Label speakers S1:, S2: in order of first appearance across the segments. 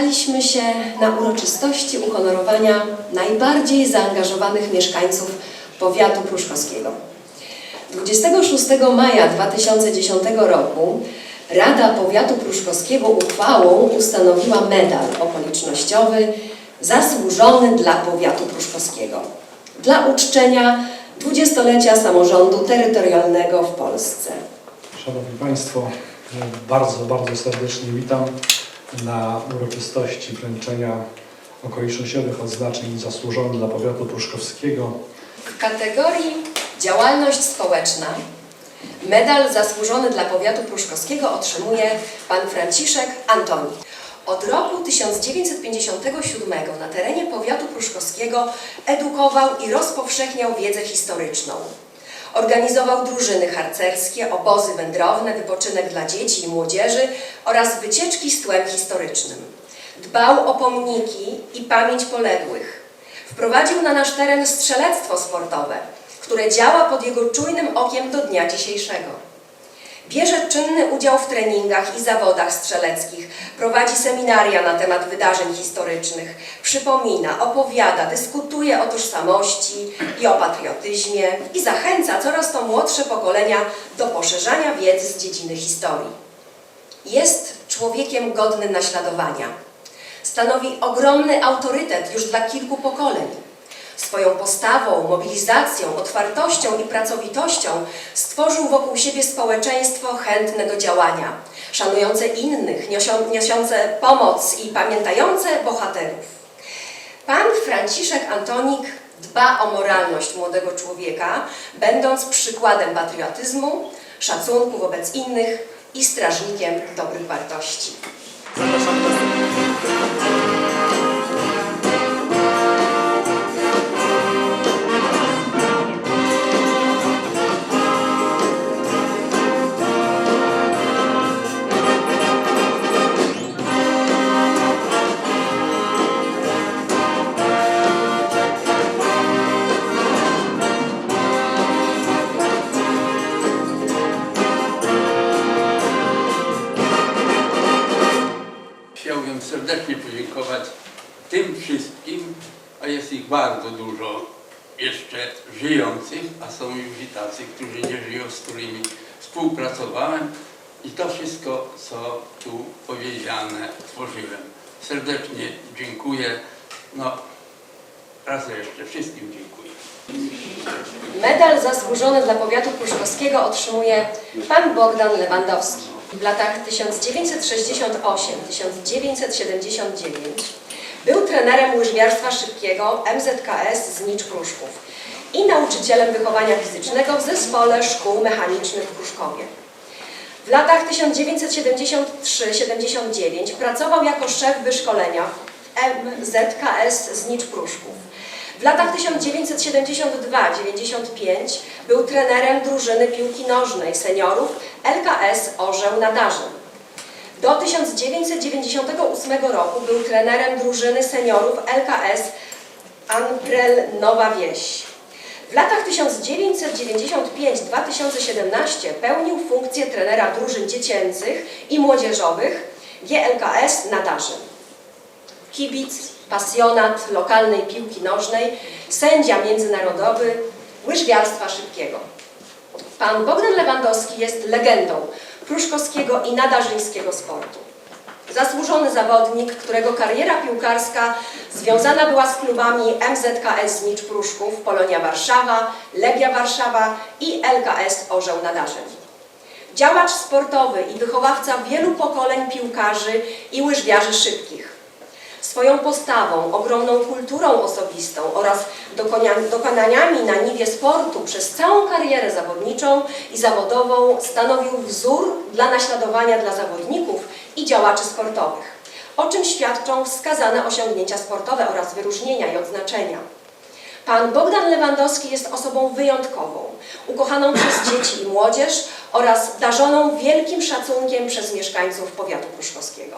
S1: spotkaliśmy się na uroczystości uhonorowania najbardziej zaangażowanych mieszkańców powiatu pruszkowskiego. 26 maja 2010 roku Rada Powiatu Pruszkowskiego uchwałą ustanowiła medal okolicznościowy zasłużony dla powiatu pruszkowskiego dla uczczenia dwudziestolecia samorządu terytorialnego w Polsce.
S2: Szanowni Państwo, bardzo, bardzo serdecznie witam na uroczystości wręczenia okolicznościowych odznaczeń zasłużonych dla powiatu pruszkowskiego.
S1: W kategorii działalność społeczna medal zasłużony dla powiatu pruszkowskiego otrzymuje pan Franciszek Antoni. Od roku 1957 na terenie powiatu pruszkowskiego edukował i rozpowszechniał wiedzę historyczną. Organizował drużyny harcerskie, obozy wędrowne, wypoczynek dla dzieci i młodzieży oraz wycieczki z tłem historycznym. Dbał o pomniki i pamięć poległych. Wprowadził na nasz teren strzelectwo sportowe, które działa pod jego czujnym okiem do dnia dzisiejszego. Bierze czynny udział w treningach i zawodach strzeleckich, prowadzi seminaria na temat wydarzeń historycznych, przypomina, opowiada, dyskutuje o tożsamości i o patriotyzmie i zachęca coraz to młodsze pokolenia do poszerzania wiedzy z dziedziny historii. Jest człowiekiem godnym naśladowania. Stanowi ogromny autorytet już dla kilku pokoleń. Swoją postawą, mobilizacją, otwartością i pracowitością stworzył wokół siebie społeczeństwo chętne do działania, szanujące innych, niosące pomoc i pamiętające bohaterów. Pan Franciszek Antonik dba o moralność młodego człowieka, będąc przykładem patriotyzmu, szacunku wobec innych i strażnikiem dobrych wartości.
S3: Chciałbym serdecznie podziękować tym wszystkim, a jest ich bardzo dużo jeszcze żyjących, a są już i tacy, którzy nie żyją, z którymi współpracowałem i to wszystko, co tu powiedziane, tworzyłem. Serdecznie dziękuję. No, raz jeszcze wszystkim dziękuję.
S1: Medal zasłużony dla powiatu pruszkowskiego otrzymuje pan Bogdan Lewandowski. W latach 1968-1979 był trenerem łyżwiarstwa szybkiego MZKS Znicz Pruszków i nauczycielem wychowania fizycznego w zespole szkół mechanicznych w Pruszkowie. W latach 1973-79 pracował jako szef wyszkolenia w MZKS Znicz Pruszków. W latach 1972-95 był trenerem drużyny piłki nożnej seniorów LKS Orzeł na Darzyn. Do 1998 roku był trenerem drużyny seniorów LKS Anprel Nowa Wieś. W latach 1995-2017 pełnił funkcję trenera drużyn dziecięcych i młodzieżowych GLKS na Darzyn kibic, pasjonat lokalnej piłki nożnej, sędzia międzynarodowy łyżwiarstwa szybkiego. Pan Bogdan Lewandowski jest legendą pruszkowskiego i nadarzyńskiego sportu. Zasłużony zawodnik, którego kariera piłkarska związana była z klubami MZKS Znicz Pruszków, Polonia Warszawa, Legia Warszawa i LKS Orzeł na Darzyn. Działacz sportowy i wychowawca wielu pokoleń piłkarzy i łyżwiarzy szybkich. Swoją postawą, ogromną kulturą osobistą oraz dokonaniami na niwie sportu przez całą karierę zawodniczą i zawodową stanowił wzór dla naśladowania dla zawodników i działaczy sportowych, o czym świadczą wskazane osiągnięcia sportowe oraz wyróżnienia i odznaczenia. Pan Bogdan Lewandowski jest osobą wyjątkową, ukochaną przez dzieci i młodzież oraz darzoną wielkim szacunkiem przez mieszkańców powiatu pruszkowskiego.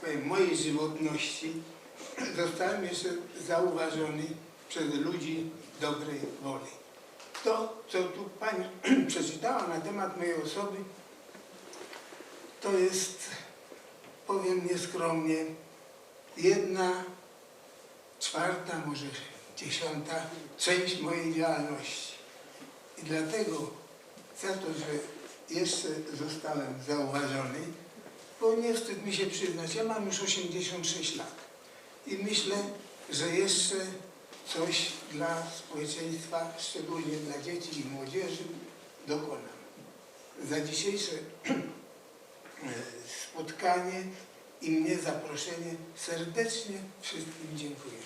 S4: Powiem, mojej żywotności zostałem jeszcze zauważony przez ludzi dobrej woli. To, co tu Pani przeczytała na temat mojej osoby, to jest, powiem nieskromnie, jedna czwarta, może dziesiąta część mojej działalności. I dlatego za to, że jeszcze zostałem zauważony, bo nie wstyd mi się przyznać, ja mam już 86 lat i myślę, że jeszcze coś dla społeczeństwa, szczególnie dla dzieci i młodzieży dokonam. Za dzisiejsze e, spotkanie i mnie zaproszenie serdecznie wszystkim dziękuję.